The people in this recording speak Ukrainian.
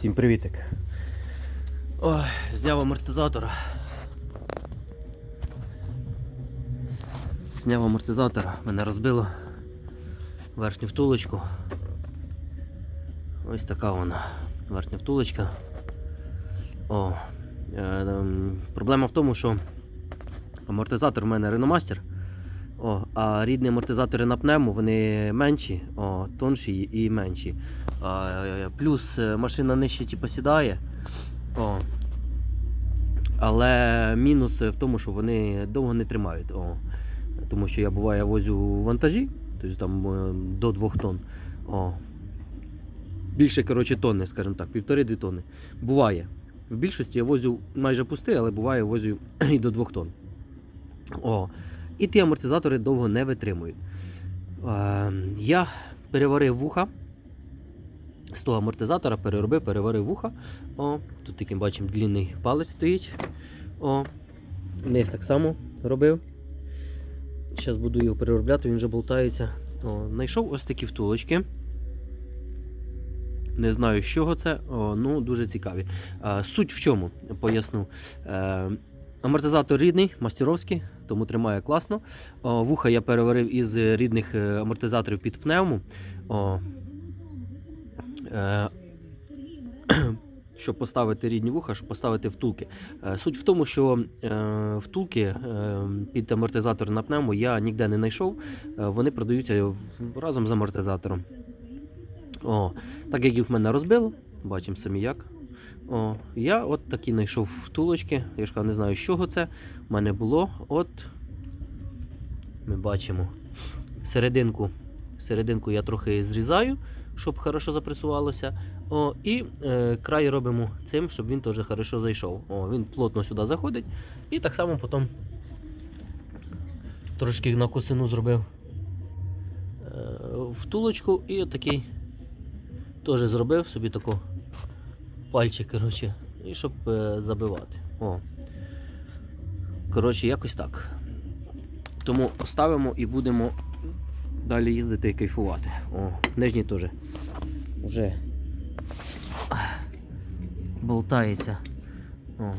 Всім привітик. Ой, зняв амортизатора. Зняв амортизатора, мене розбило верхню втулочку. Ось така вона. Верхня втулочка. О, е, ем, проблема в тому, що амортизатор в мене Renault О, а рідні амортизатори на пневму вони менші, о, тонші і менші. А, плюс е, машина нижче типу, сідає. О. Але мінус в тому, що вони довго не тримають. О. Тому що я буває возю вантажі, тобто там е, до 2 тонн. О. Більше коротше, тонни, скажімо так, півтори-дві тонни. Буває. В більшості я возю майже пустий, але буває возю і до 2 тонн. О. І ті амортизатори довго не витримують. Е, я переварив вуха. З того амортизатора переробив, переварив вуха. О, тут таким бачимо длінний палець стоїть. О, низ так само робив. Зараз буду його переробляти, він вже болтається. О, знайшов ось такі втулочки. Не знаю, з чого це, О, ну дуже цікаві. А, суть в чому, поясню. Амортизатор рідний, мастеровський, тому тримає класно. О, вуха я переварив із рідних е, амортизаторів під пневму. О, е, щоб поставити рідні вуха, щоб поставити втулки. Е, Суть в тому, що е, втулки під амортизатор на пневму я ніде не знайшов. Вони продаються разом з амортизатором. О, так як їх в мене розбило, бачимо самі як. О, я от такі знайшов втулочки. Я ж не знаю, з чого це. У мене було. От ми бачимо серединку. Серединку я трохи зрізаю, щоб хорошо запресувалося. О, і е, край робимо цим, щоб він теж хорошо зайшов. О, він плотно сюди заходить. І так само потім трошки на косину зробив е, втулочку і отакий теж зробив собі таку пальчик, коротше, і щоб е, забивати. О. Коротше, якось так. Тому ставимо і будемо далі їздити і кайфувати. О, нижній теж вже болтається. О,